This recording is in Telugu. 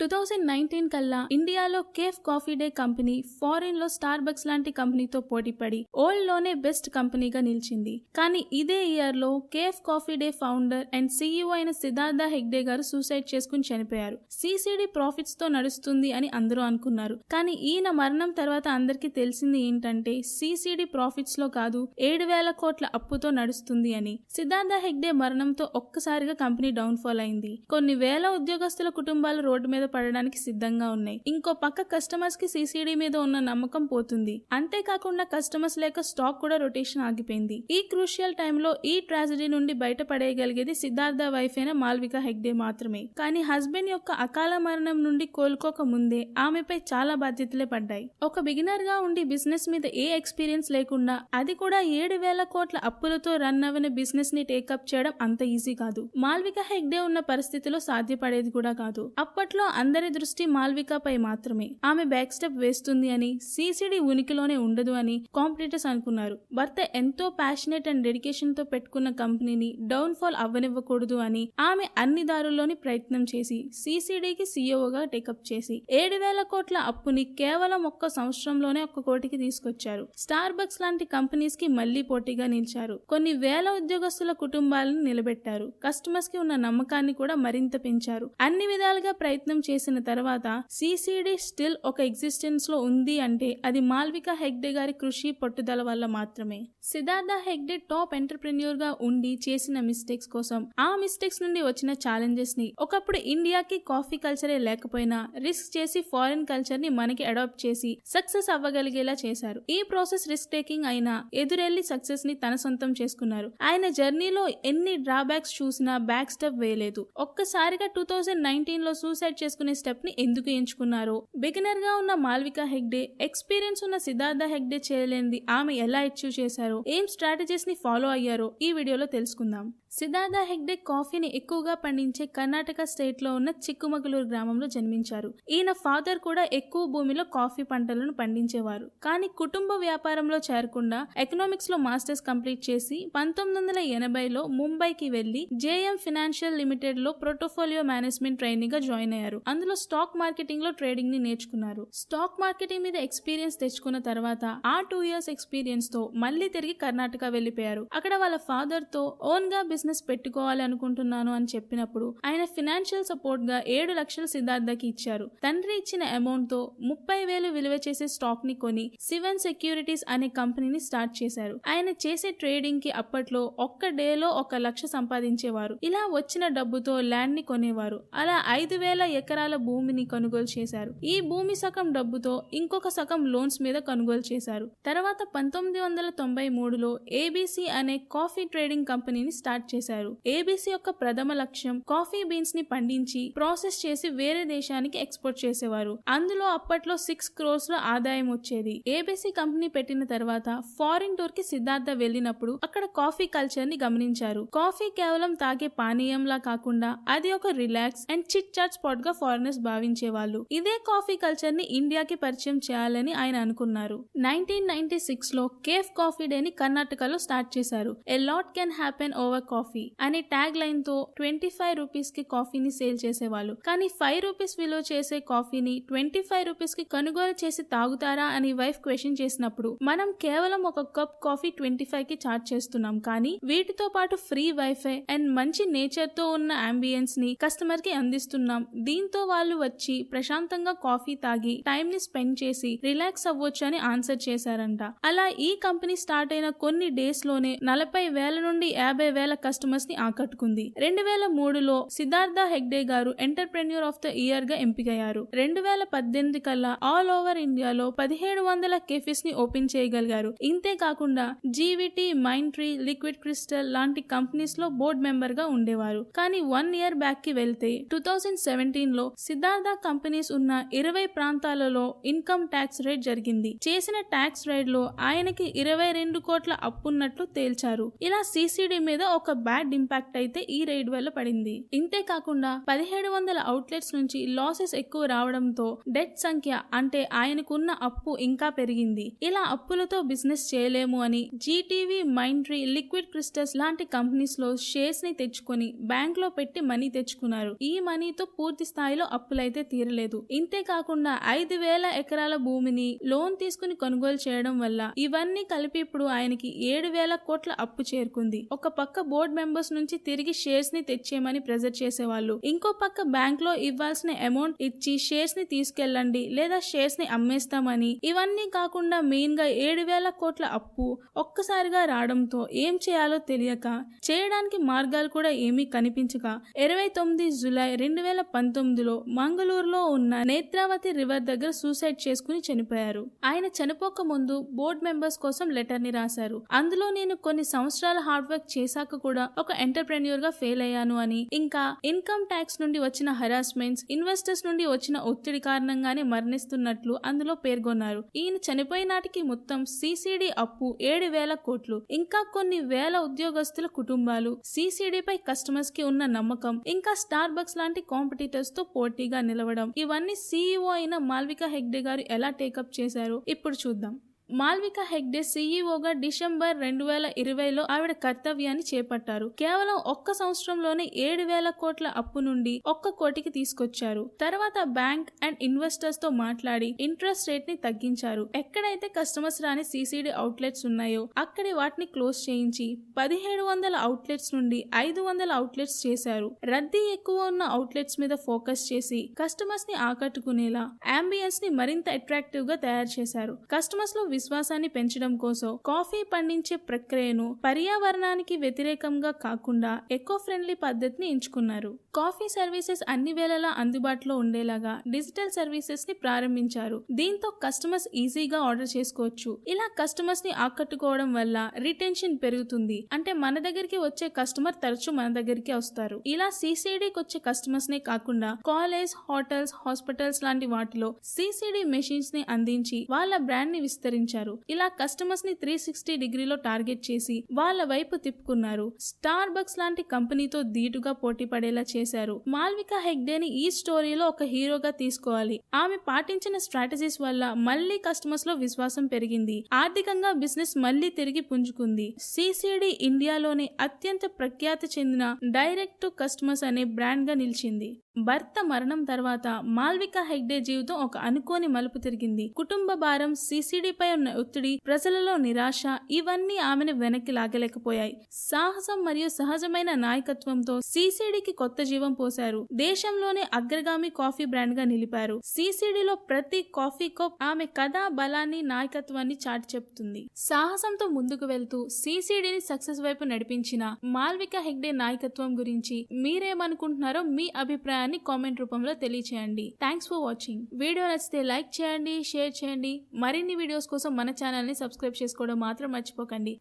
టూ థౌజండ్ నైన్టీన్ కల్లా ఇండియాలో కేఫ్ కాఫీ డే కంపెనీ ఫారిన్లో స్టార్ బక్స్ లాంటి కంపెనీతో పోటీపడి ఓల్డ్లోనే బెస్ట్ కంపెనీగా నిలిచింది. కానీ ఇదే ఇయర్లో cafe coffee day founder and CEO అయిన సిద్ధార్థ హెగ్డే గారు సూసైడ్ చేసుకుని చనిపోయారు. సిసిడి ప్రాఫిట్స్తో నడుస్తుంది అని అందరూ అనుకున్నారు. కానీ ఈయన మరణం తర్వాత అందరికీ తెలిసింది ఏంటంటే సిసిడి ప్రాఫిట్స్లో కాదు ఏడు వేల కోట్ల అప్పుతో నడుస్తుంది అని. సిద్ధార్థ హెగ్డే మరణంతో ఒక్కసారిగా కంపెనీ డౌన్ ఫాల్ అయింది. కొన్ని వేల ఉద్యోగస్తుల కుటుంబాలు రోడ్డు మీద పడడానికి సిద్ధంగా ఉన్నాయి. ఇంకో పక్క కస్టమర్స్కి సిసిడి మీద ఉన్న నమ్మకం పోతుంది. అంతేకాకుండా కస్టమర్స్ లేక స్టాక్ కూడా రొటేషన్ ఆగిపోయింది. ఈ క్రూషియల్ టైంలో ఈ ట్రాజడీ నుండి బయటపడేయగలిగేది సిద్ధార్థ వైఫ్ అయిన మాల్విక హెగ్డే మాత్రమే. కానీ హస్బెండ్ యొక్క అకాల మరణం నుండి కోలుకోక ముందే ఆమెపై చాలా బాధ్యతలే పడ్డాయి. ఒక బిగినర్గా ఉండి బిజినెస్ మీద ఏ ఎక్స్పీరియన్స్ లేకుండా అది కూడా ఏడు వేల కోట్ల అప్పులతో రన్ అవ్వని బిజినెస్ని టేకప్ చేయడం అంత ఈజీ కాదు. మాల్విక హెగ్డే ఉన్న పరిస్థితిలో సాధ్యపడేది కూడా కాదు. అప్పట్లో అందరి దృష్టి మాల్వికపై మాత్రమే. ఆమె బ్యాక్ స్టెప్ వేస్తుంది అని సిసిడి ఉనికిలోనే ఉండదు అని కాంపిటీటర్స్ అనుకున్నారు. భర్త ఎంతో ప్యాషనేట్ అండ్ డెడికేషన్తో పెట్టుకున్న కంపెనీని డౌన్ ఫాల్ అవ్వనివ్వకూడదు అని ఆమె అన్ని దారుల్లోని ప్రయత్నం చేసి సిసిడికి సీఈఓగా టేకప్ చేసి ఏడు వేల కోట్ల అప్పుని కేవలం ఒక్క సంవత్సరంలోనే ఒక్క కోటికి తీసుకొచ్చారు. స్టార్ బక్స్ లాంటి కంపెనీస్కి మళ్ళీ పోటీగా నిలిచారు. కొన్ని వేల ఉద్యోగస్తుల కుటుంబాలను నిలబెట్టారు. కస్టమర్స్కి ఉన్న నమ్మకాన్ని కూడా మరింత పెంచారు. అన్ని విధాలుగా ప్రయత్నం చేసిన తర్వాత సిసిడి స్టిల్ ఒక ఎగ్జిస్టెన్స్లో ఉంది అంటే అది మాల్విక హెగ్డే గారి కృషి పట్టుదల వల్ల మాత్రమే. సిద్ధార్థ హెగ్డే టాప్ ఎంటర్ప్రెన్యూర్గా ఉండి చేసిన మిస్టేక్స్ కోసం ఆ మిస్టేక్స్ నుండి వచ్చిన ఛాలెంజెస్ని ఒకప్పుడు ఇండియాకి కాఫీ కల్చరే లేకపోయినా రిస్క్ చేసి ఫారిన్ కల్చర్ని మనకి అడాప్ట్ చేసి సక్సెస్ అవ్వగలిగేలా చేశారు. ఈ ప్రాసెస్ రిస్క్ టేకింగ్ అయినా ఎదురెళ్ళి సక్సెస్ని తన సొంతం చేసుకున్నారు. ఆయన జర్నీలో ఎన్ని డ్రాబ్యాక్స్ చూసినా బ్యాక్ స్టెప్ వేయలేదు. ఒక్కసారిగా టూ థౌజండ్ నైన్టీన్లో సూసైడ్ చేసుకునే స్టెప్ని ఎందుకు ఎంచుకున్నారో? బిగినర్గా ఉన్న మాల్విక హెగ్డే ఎక్స్పీరియన్స్ ఉన్న సిద్ధార్థ హెగ్డే చేయలేనిది ఆమె ఎలా అచీవ్ చేశారో? ఏం స్ట్రాటజీస్ని ఫాలో అయ్యారో ఈ వీడియోలో తెలుసుకుందాం. సిద్ధార్థ హెగ్డే కాఫీని ఎక్కువగా పండించే కర్ణాటక స్టేట్లో ఉన్న చిక్కుమగలూరు గ్రామంలో జన్మించారు. ఈయన ఫాదర్ కూడా ఎక్కువ భూమిలో కాఫీ పంటలను పండించేవారు. కానీ కుటుంబ వ్యాపారంలో చేరకుండా ఎకనామిక్స్లో మాస్టర్స్ కంప్లీట్ చేసి పంతొమ్మిది వందల ఎనభైలో ముంబైకి వెళ్ళి జేఎం ఫినాన్షియల్ లిమిటెడ్లో పోర్టోఫోలియో మేనేజ్మెంట్ ట్రైనింగ్గా జాయిన్ అయ్యారు. అందులో స్టాక్ మార్కెటింగ్లో ట్రేడింగ్ని నేర్చుకున్నారు. స్టాక్ మార్కెటింగ్ మీద ఎక్స్పీరియన్స్ తెచ్చుకున్న తర్వాత ఆ టూ ఇయర్స్ ఎక్స్పీరియన్స్తో మళ్ళీ తిరిగి కర్ణాటక వెళ్ళిపోయారు అక్కడ వాళ్ళ ఫాదర్తో ఓన్గా బిజినెస్ పెట్టుకోవాలి అనుకుంటున్నాను అని చెప్పినప్పుడు ఆయన ఫినాన్షియల్ సపోర్ట్గా ఏడు లక్షలు సిద్ధార్థకి ఇచ్చారు. తండ్రి ఇచ్చిన అమౌంట్తో ముప్పై వేలు విలువ చేసే స్టాక్ని కొని సివెన్ సెక్యూరిటీస్ అనే కంపెనీని స్టార్ట్ చేశారు. ఆయన చేసే ట్రేడింగ్కి అప్పట్లో ఒక్క డేలో ఒక లక్ష సంపాదించేవారు. ఇలా వచ్చిన డబ్బుతో ల్యాండ్ని కొనేవారు. అలా ఐదు వేల ఎకరాల భూమిని కొనుగోలు చేశారు. ఈ భూమి సగం డబ్బుతో ఇంకొక సగం లోన్స్ మీద కొనుగోలు చేశారు. తర్వాత పంతొమ్మిది వందల తొంభై మూడులో ఏబీసీ అనే కాఫీ ట్రేడింగ్ కంపెనీని స్టార్ట్ చేశారు. ఏబీసీ యొక్క ప్రథమ లక్ష్యం కాఫీ బీన్స్ని పండించి ప్రాసెస్ చేసి వేరే దేశానికి ఎక్స్పోర్ట్ చేసేవారు. అందులో అప్పట్లో సిక్స్ క్రోర్స్లో ఆదాయం వచ్చేది. ఏబీసీ కంపెనీ పెట్టిన తర్వాత ఫారిన్ టూర్కి సిద్ధార్థ వెళ్ళినప్పుడు అక్కడ కాఫీ కల్చర్ని గమనించారు. కాఫీ కేవలం తాగే పానీయంలా కాకుండా అది ఒక రిలాక్స్ అండ్ చిట్ చాట్ స్పాట్గా ఫారినర్స్ భావించేవాళ్ళు. ఇదే కాఫీ కల్చర్ని ఇండియాకి పరిచయం చేయాలని ఆయన అనుకున్నారు. నైన్టీన్ నైన్టీ సిక్స్లో కేఫ్ కాఫీ డే ని కర్ణాటకలో స్టార్ట్ చేశారు. A lot can happen over coffee అనే ట్యాగ్ లైన్తో ట్వంటీ ఫైవ్ రూపీస్కి కాఫీని సేల్ చేసేవాళ్ళు. కానీ ఫైవ్ రూపీస్ విలువ చేసే కాఫీని ట్వంటీ ఫైవ్ రూపీస్కి కొనుగోలు చేసి తాగుతారా అని వైఫ్ క్వశ్చన్ చేసినప్పుడు మనం కేవలం ఒక కప్ కాఫీ ట్వంటీ ఫైవ్కి చార్జ్ చేస్తున్నాం కానీ వీటితో పాటు ఫ్రీ వైఫై అండ్ మంచి నేచర్తో ఉన్న అంబియన్స్ని కస్టమర్కి అందిస్తున్నాం. దీంతో వాళ్ళు వచ్చి ప్రశాంతంగా కాఫీ తాగి టైం ని స్పెండ్ చేసి రిలాక్స్ అవ్వచ్చు అని ఆన్సర్ చేశారంట. అలా ఈ కంపెనీ స్టార్ట్ అయిన కొన్ని డేస్లోనే నలభై వేల నుండి యాభై వేల కస్టమర్స్ని ఆకట్టుకుంది. రెండు వేల మూడులో సిద్ధార్థ హెగ్డే గారు ఎంటర్ప్రెన్యూర్ ఆఫ్ ద ఇయర్గా ఎంపికయ్యారు. రెండు వేల పద్దెనిమిది కల్లా ఆల్ ఓవర్ ఇండియాలో పదిహేడు వందల కెఫీస్ని ఓపెన్ చేయగలిగారు. ఇంతే కాకుండా GVT Mindtree liquid crystal లాంటి కంపెనీస్లో బోర్డ్ మెంబర్గా ఉండేవారు. కానీ వన్ ఇయర్ బ్యాక్కి వెళ్తే టూ థౌజండ్ సెవెంటీన్లో సిద్ధార్థ కంపెనీస్ ఉన్న ఇరవై ప్రాంతాలలో ఇన్కమ్ ట్యాక్స్ రేట్ జరిగింది. చేసిన ట్యాక్స్ రైడ్లో ఆయనకి ఇరవై రెండు కోట్ల అప్పున్నట్లు తేల్చారు. ఇలా సిసిడి మీద ఒక బ్యాడ్ ఇంపాక్ట్ అయితే ఈ రైడ్ వల్ల పడింది. ఇంతే కాకుండా పదిహేడు వందల అవుట్లెట్స్ నుంచి లాసెస్ ఎక్కువ రావడంతో డెట్ సంఖ్య అంటే ఆయనకున్న అప్పు ఇంకా పెరిగింది. ఇలా అప్పులతో బిజినెస్ చేయలేము అని జీటీవీ మైండ్రీ లిక్విడ్ క్రిస్టల్స్ లాంటి కంపెనీస్లో షేర్స్ని తెచ్చుకొని బ్యాంక్లో పెట్టి మనీ తెచ్చుకున్నారు. ఈ మనీతో పూర్తి స్థాయిలో అప్పులైతే తీరలేదు. ఇంతే కాకుండా ఐదు వేల ఎకరాల భూమిని లోన్ తీసుకుని కొనుగోలు చేయడం వల్ల ఇవన్నీ కలిపి ఇప్పుడు ఆయనకి ఏడు వేల కోట్ల అప్పు చేరుకుంది. ఒక పక్క బోర్డు మెంబర్స్ నుంచి తిరిగి షేర్స్ని తెచ్చేయమని ప్రెజర్ చేసేవాళ్ళు. ఇంకో పక్క బ్యాంక్లో ఇవ్వాల్సిన అమౌంట్ ఇచ్చి షేర్స్ని తీసుకెళ్ళండి లేదా షేర్స్ని అమ్మేస్తామని. ఇవన్నీ కాకుండా మెయిన్గా ఏడు వేల కోట్ల అప్పు ఒక్కసారిగా రావడంతో ఏం చేయాలో తెలియక చేయడానికి మార్గాలు కూడా ఏమీ కనిపించక ఇరవై తొమ్మిది జులై రెండు వేల పంతొమ్మిదిలో మంగళూరులో ఉన్న నేత్రావతి రివర్ దగ్గర సూసైడ్ చేసుకుని చనిపోయారు. ఆయన చనిపోక ముందు బోర్డు మెంబర్స్ కోసం లెటర్ని రాశారు. అందులో నేను కొన్ని సంవత్సరాల హార్డ్ వర్క్ చేశాక కూడా ఒక ఎంటర్ప్రెన్యూర్గా ఫెయిల్ అయ్యాను అని. ఇంకా ఇన్కమ్ ట్యాక్స్ నుండి వచ్చిన హరాస్మెంట్స్ ఇన్వెస్టర్స్ నుండి వచ్చిన ఒత్తిడి కారణంగానే మరణిస్తున్నట్లు అందులో పేర్కొన్నారు. ఈయన చనిపోయిన నాటికి మొత్తం సిసిడి అప్పు ఏడు వేల కోట్లు ఇంకా కొన్ని వేల ఉద్యోగస్తుల కుటుంబాలు. సిసిడి పై కస్టమర్స్కి ఉన్న నమ్మకం ఇంకా స్టార్ బక్స్ లాంటి కాంపిటీటర్స్తో పోటీగా నిలవడం. ఇవన్నీ సీఈఓ అయిన మాల్వికా హెగ్డే గారు ఎలా టేకప్ చేశారు? ఇప్పుడు చూద్దాం. మాల్వికా హెగ్డే సీఈఓగా డిసెంబర్ రెండు వేల ఇరవైలో ఆవిడ కర్తవ్యాన్ని చేపట్టారు. కేవలం ఒక్క సంవత్సరంలోనే ఏడు వేల కోట్ల అప్పు నుండి ఒక్క కోటికి తీసుకొచ్చారు. తర్వాత బ్యాంక్ అండ్ ఇన్వెస్టర్స్తో మాట్లాడి ఇంట్రెస్ట్ రేట్ని తగ్గించారు. ఎక్కడైతే కస్టమర్స్ రాని సీసీడీ అవుట్లెట్స్ ఉన్నాయో అక్కడి వాటిని క్లోజ్ చేయించి పదిహేడు వందల అవుట్లెట్స్ నుండి ఐదు వందల అవుట్లెట్స్ చేశారు. రద్దీ ఎక్కువ ఉన్న అవుట్లెట్స్ మీద ఫోకస్ చేసి కస్టమర్స్ని ఆకట్టుకునేలా అంబియన్స్ని మరింత అట్రాక్టివ్గా తయారు చేశారు. కస్టమర్స్లో విశ్వాసాన్ని పెంచడం కోసం కాఫీ పండించే ప్రక్రియను పర్యావరణానికి వ్యతిరేకంగా కాకుండా ఎకో ఫ్రెండ్లీ పద్ధతిని ఎంచుకున్నారు. కాఫీ సర్వీసెస్ అన్ని వేళలా అందుబాటులో ఉండేలాగా డిజిటల్ సర్వీసెస్ని ప్రారంభించారు. దీంతో కస్టమర్స్ ఈజీగా ఆర్డర్ చేసుకోవచ్చు. ఇలా కస్టమర్స్ని ఆకట్టుకోవడం వల్ల రిటెన్షన్ పెరుగుతుంది. అంటే మన దగ్గరికి వచ్చే కస్టమర్ తరచూ మన దగ్గరికి వస్తారు. ఇలా సిసిడికి వచ్చే కస్టమర్స్ నే కాకుండా కాలేజ్ హోటల్స్ హాస్పిటల్స్ లాంటి వాటిలో సిసిడి మెషిన్స్ని అందించి వాళ్ళ బ్రాండ్ని విస్తరించారు ఇలా కస్టమర్స్ని త్రీ సిక్స్టీ డిగ్రీలో టార్గెట్ చేసి వాళ్ళ వైపు తిప్పుకున్నారు. స్టార్ బక్స్ లాంటి కంపెనీతో ధీటుగా పోటీ పడేలా చేశారు. మాల్వికా హెగ్డేని ఈ స్టోరీలో ఒక హీరోగా తీసుకోవాలి. ఆమె పాటించిన స్ట్రాటజీస్ వల్ల మళ్ళీ కస్టమర్స్లో విశ్వాసం పెరిగింది. ఆర్థికంగా బిజినెస్ మళ్ళీ తిరిగి పుంజుకుంది. సిసిడి ఇండియాలోనే అత్యంత ప్రఖ్యాతి చెందిన డైరెక్ట్ టు కస్టమర్స్ అనే బ్రాండ్గా నిలిచింది. భర్త మరణం తర్వాత మాల్వికా హెగ్డే జీవితం ఒక అనుకోని మలుపు తిరిగింది. కుటుంబ భారం సిసిడిపై ఉన్న ఒత్తిడి ప్రజలలో నిరాశ ఇవన్నీ ఆమెను వెనక్కి లాగలేకపోయాయి. సాహసం మరియు సహజమైన నాయకత్వంతో సిసిడికి కొత్త జీవం పోశారు. దేశంలోనే అగ్రగామి కాఫీ బ్రాండ్గా నిలిపారు. సిసిడిలో ప్రతి కాఫీ కప్ ఆమె కథా బలాన్ని నాయకత్వాన్ని చాటి చెప్తుంది. సాహసంతో ముందుకు వెళ్తూ సిసిడిని సక్సెస్ వైపు నడిపించిన మాల్వికా హెగ్డే నాయకత్వం గురించి మీరేమనుకుంటున్నారో మీ అభిప్రాయాన్ని కామెంట్ రూపంలో తెలియచేయండి. థ్యాంక్స్ ఫర్ వాచింగ్ వీడియో నచ్చితే లైక్ చేయండి షేర్ చేయండి. మరిన్ని వీడియోస్ కోసం మన ఛానల్ని సబ్స్క్రైబ్ చేసుకోవడం మాత్రం మర్చిపోకండి.